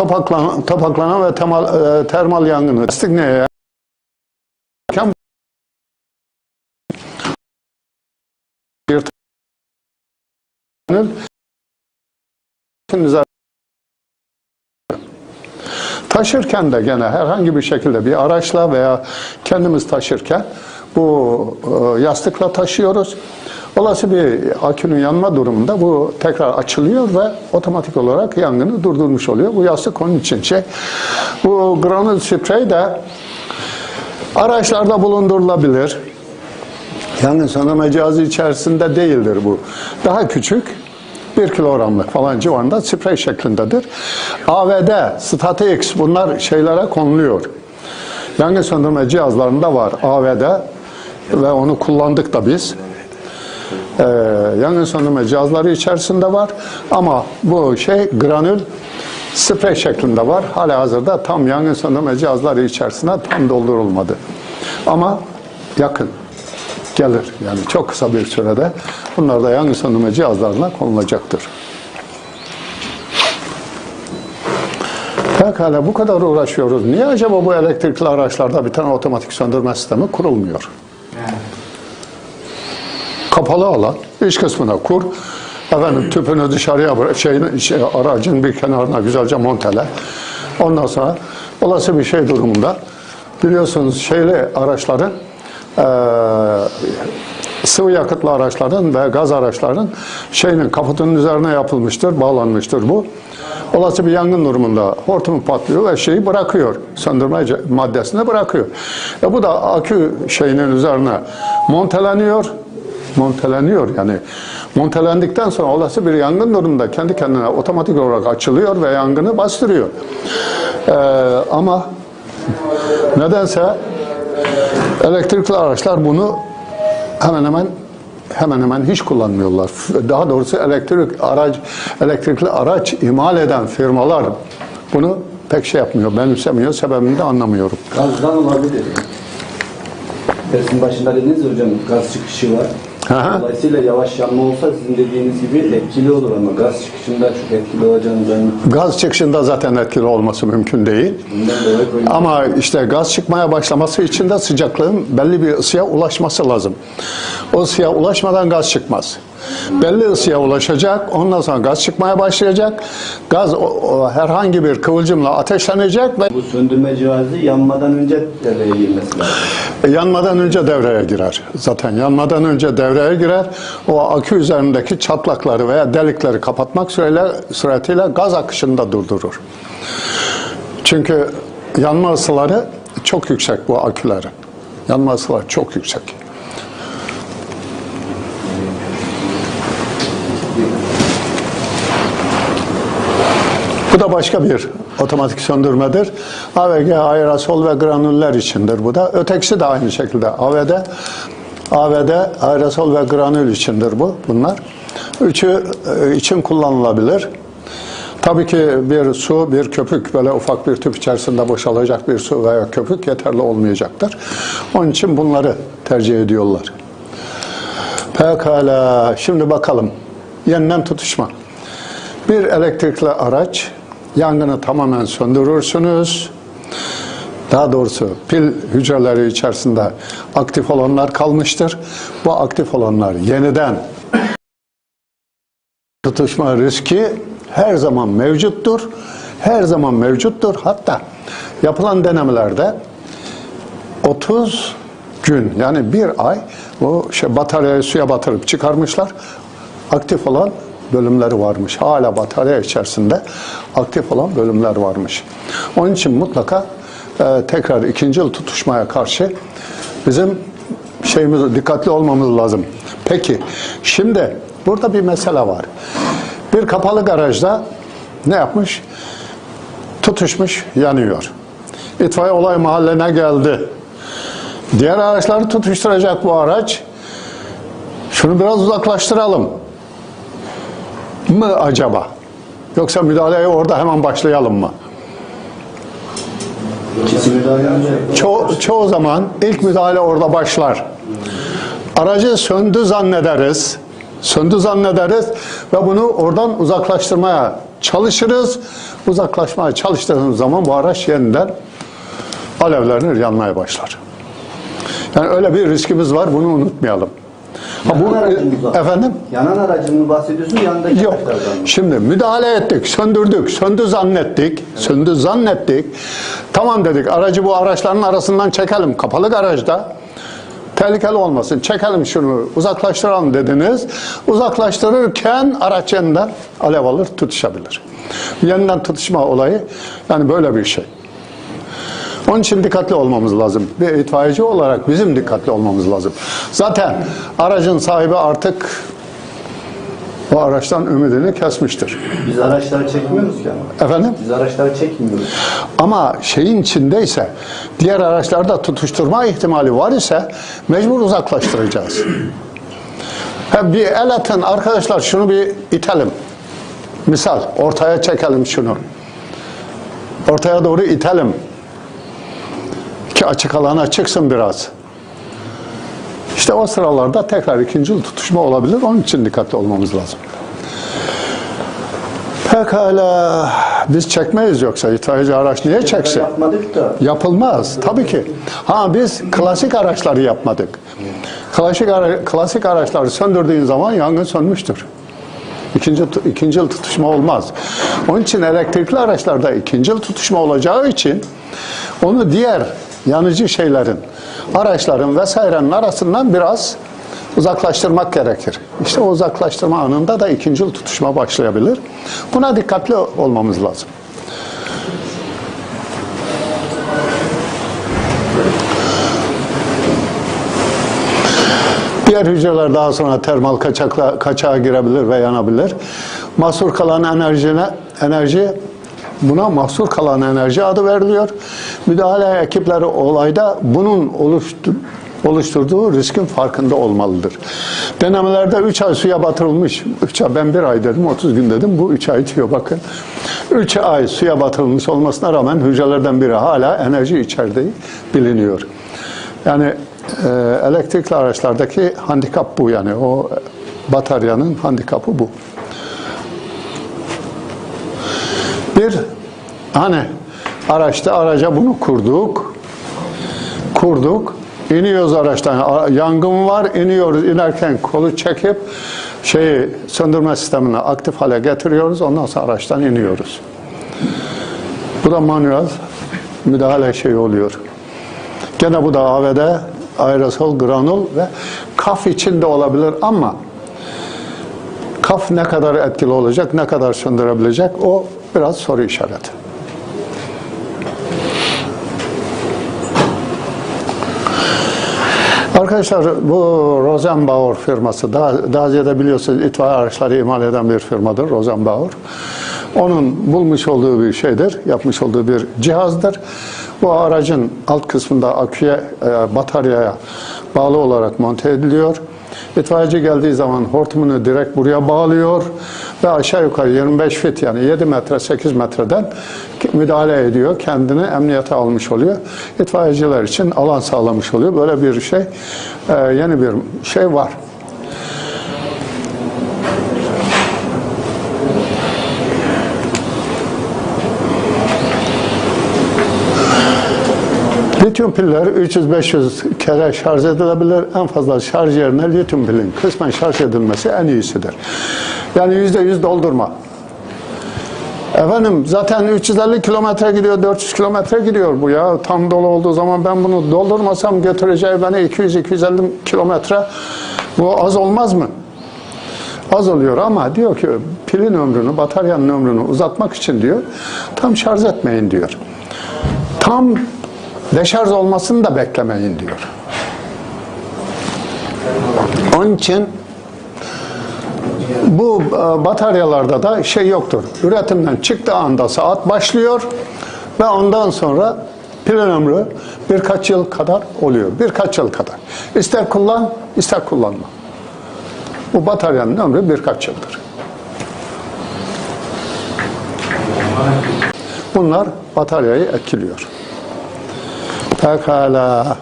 topaklanan, topaklanan ve temal, e, termal yangını. Lastik ne ya? Taşırken de gene herhangi bir şekilde bir araçla veya kendimiz taşırken bu e, yastıkla taşıyoruz. Olası bir akünün yanma durumunda bu tekrar açılıyor ve otomatik olarak yangını durdurmuş oluyor. Bu yastık onun için şey. Bu granül sprey de araçlarda bulundurulabilir. Yangın söndürme cihazı içerisinde değildir bu. Daha küçük, 1 kilogramlık falan civarında sprey şeklindedir. AVD, Statix bunlar şeylere konuluyor. Yangın söndürme cihazlarında var AVD ve onu kullandık da biz. Ee, yangın söndürme cihazları içerisinde var ama bu şey granül sprey şeklinde var. Hala hazırda tam yangın söndürme cihazları içerisine tam doldurulmadı. Ama yakın gelir. Yani çok kısa bir sürede bunlar da yangın söndürme cihazlarına konulacaktır. Pekala bu kadar uğraşıyoruz. Niye acaba bu elektrikli araçlarda bir tane otomatik söndürme sistemi kurulmuyor? Kapalı alan, iç kısmına kur. Efendim tüpünü dışarıya bırak, şeyin, şey, aracın bir kenarına güzelce montele. Ondan sonra olası bir şey durumunda biliyorsunuz şeyli araçların eee sıvı yakıtlı araçların ve gaz araçların şeyinin kaputunun üzerine yapılmıştır, bağlanmıştır bu. Olası bir yangın durumunda hortumu patlıyor ve şeyi bırakıyor. Söndürme maddesini bırakıyor. E bu da akü şeyinin üzerine monteleniyor. Monteleniyor yani. Montelendikten sonra olası bir yangın durumunda kendi kendine otomatik olarak açılıyor ve yangını bastırıyor. E, ama nedense elektrikli araçlar bunu hemen hemen hemen hemen hiç kullanmıyorlar. Daha doğrusu elektrik araç elektrikli araç imal eden firmalar bunu pek şey yapmıyor, benimsemiyor. Sebebini de anlamıyorum. Gazdan olabilir. Dersin başında dediniz hocam gaz çıkışı var. Aha. Dolayısıyla yavaş yanma olsa sizin dediğiniz gibi etkili olur ama gaz çıkışında çok etkili olacağını ben Gaz çıkışında zaten etkili olması mümkün değil. Ama işte gaz çıkmaya başlaması için de sıcaklığın belli bir ısıya ulaşması lazım. O ısıya ulaşmadan gaz çıkmaz. Belli ısıya ulaşacak, ondan sonra gaz çıkmaya başlayacak. Gaz o- o herhangi bir kıvılcımla ateşlenecek ve Bu söndürme cihazı yanmadan önce devreye girmesi lazım. yanmadan önce devreye girer. Zaten yanmadan önce devreye girer. O akü üzerindeki çatlakları veya delikleri kapatmak süreyle, suretiyle gaz akışını da durdurur. Çünkü yanma ısıları çok yüksek bu akülerin. Yanma ısıları çok yüksek. Bu da başka bir otomatik söndürmedir. AVG, aerosol ve granüller içindir bu da. Ötekisi de aynı şekilde AVD, AVD, aerosol ve granül içindir bu bunlar. Üçü e, için kullanılabilir. Tabii ki bir su, bir köpük, böyle ufak bir tüp içerisinde boşalacak bir su veya köpük yeterli olmayacaktır. Onun için bunları tercih ediyorlar. Pekala, şimdi bakalım. Yeniden tutuşma. Bir elektrikli araç, yangını tamamen söndürürsünüz. Daha doğrusu pil hücreleri içerisinde aktif olanlar kalmıştır. Bu aktif olanlar yeniden tutuşma riski her zaman mevcuttur. Her zaman mevcuttur. Hatta yapılan denemelerde 30 gün yani bir ay bu şey bataryayı suya batırıp çıkarmışlar. Aktif olan bölümleri varmış. Hala batarya içerisinde aktif olan bölümler varmış. Onun için mutlaka e, tekrar ikinci yıl tutuşmaya karşı bizim şeyimiz dikkatli olmamız lazım. Peki şimdi burada bir mesele var. Bir kapalı garajda ne yapmış? Tutuşmuş, yanıyor. İtfaiye olay mahalline geldi. Diğer araçları tutuşturacak bu araç. Şunu biraz uzaklaştıralım mı acaba? Yoksa müdahaleye orada hemen başlayalım mı? Ço- çoğu zaman ilk müdahale orada başlar. Aracı söndü zannederiz. Söndü zannederiz ve bunu oradan uzaklaştırmaya çalışırız. Uzaklaşmaya çalıştığınız zaman bu araç yeniden alevlenir, yanmaya başlar. Yani öyle bir riskimiz var, bunu unutmayalım. Ha, bu, aracımız var. efendim? Yanan aracın mı bahsediyorsun, yanındaki Yok. araçlardan mı? Şimdi müdahale ettik, söndürdük, söndü zannettik, söndü zannettik. Tamam dedik, aracı bu araçların arasından çekelim, kapalı garajda. Tehlikeli olmasın, çekelim şunu, uzaklaştıralım dediniz. Uzaklaştırırken araç yeniden alev alır, tutuşabilir. Yeniden tutuşma olayı, yani böyle bir şey. Onun için dikkatli olmamız lazım. Bir itfaiyeci olarak bizim dikkatli olmamız lazım. Zaten aracın sahibi artık o araçtan ümidini kesmiştir. Biz araçları çekmiyoruz ki ama. Efendim? Biz araçları çekmiyoruz. Ama şeyin içindeyse, diğer araçlarda tutuşturma ihtimali var ise mecbur uzaklaştıracağız. Ha, bir el atın arkadaşlar şunu bir itelim. Misal ortaya çekelim şunu. Ortaya doğru itelim. Ki açık alana çıksın biraz. İşte o sıralarda tekrar ikinci tutuşma olabilir. Onun için dikkatli olmamız lazım. Pekala. Biz çekmeyiz yoksa itfaiyeci araç niye çeksin? Yapmadık da. Yapılmaz tabii ki. Ha biz klasik araçları yapmadık. Klasik ara, klasik araçları söndürdüğün zaman yangın sönmüştür. İkinci ikinci yıl tutuşma olmaz. Onun için elektrikli araçlarda ikinci yıl tutuşma olacağı için onu diğer yanıcı şeylerin, araçların vesairenin arasından biraz uzaklaştırmak gerekir. İşte o uzaklaştırma anında da ikinci tutuşma başlayabilir. Buna dikkatli olmamız lazım. Diğer hücreler daha sonra termal kaçakla, kaçağa girebilir ve yanabilir. Mahsur kalan enerjine, enerji buna mahsur kalan enerji adı veriliyor. Müdahale ekipleri olayda bunun oluştu, oluşturduğu riskin farkında olmalıdır. Denemelerde 3 ay suya batırılmış, 3 ay ben 1 ay dedim, 30 gün dedim, bu 3 ay diyor bakın. 3 ay suya batırılmış olmasına rağmen hücrelerden biri hala enerji içerdiği biliniyor. Yani e, elektrikli araçlardaki handikap bu yani o bataryanın handikapı bu. Bir hani araçta araca bunu kurduk. Kurduk. iniyoruz araçtan. Yangın var. iniyoruz. inerken kolu çekip şeyi söndürme sistemini aktif hale getiriyoruz. Ondan sonra araçtan iniyoruz. Bu da manuel müdahale şeyi oluyor. Gene bu da AVD aerosol, granul ve kaf içinde olabilir ama kaf ne kadar etkili olacak, ne kadar söndürebilecek o biraz soru işareti. Arkadaşlar bu Rosenbauer firması, daha, daha önce de biliyorsunuz itfaiye araçları imal eden bir firmadır Rosenbauer. Onun bulmuş olduğu bir şeydir, yapmış olduğu bir cihazdır. Bu aracın alt kısmında aküye, e, bataryaya bağlı olarak monte ediliyor. İtfaiyeci geldiği zaman hortumunu direkt buraya bağlıyor ve aşağı yukarı 25 fit yani 7 metre 8 metreden müdahale ediyor. Kendini emniyete almış oluyor. İtfaiyeciler için alan sağlamış oluyor. Böyle bir şey e, yeni bir şey var. Lityum piller 300-500 kere şarj edilebilir. En fazla şarj yerine lityum pilin kısmen şarj edilmesi en iyisidir. Yani %100 doldurma. Efendim zaten 350 kilometre gidiyor, 400 kilometre gidiyor bu ya. Tam dolu olduğu zaman ben bunu doldurmasam götüreceği beni 200-250 kilometre. Bu az olmaz mı? Az oluyor ama diyor ki pilin ömrünü, bataryanın ömrünü uzatmak için diyor tam şarj etmeyin diyor. Tam deşarj olmasını da beklemeyin diyor. Onun için bu e, bataryalarda da şey yoktur. Üretimden çıktığı anda saat başlıyor ve ondan sonra pil ömrü birkaç yıl kadar oluyor. Birkaç yıl kadar. İster kullan, ister kullanma. Bu bataryanın ömrü birkaç yıldır. Bunlar bataryayı etkiliyor. Pekala.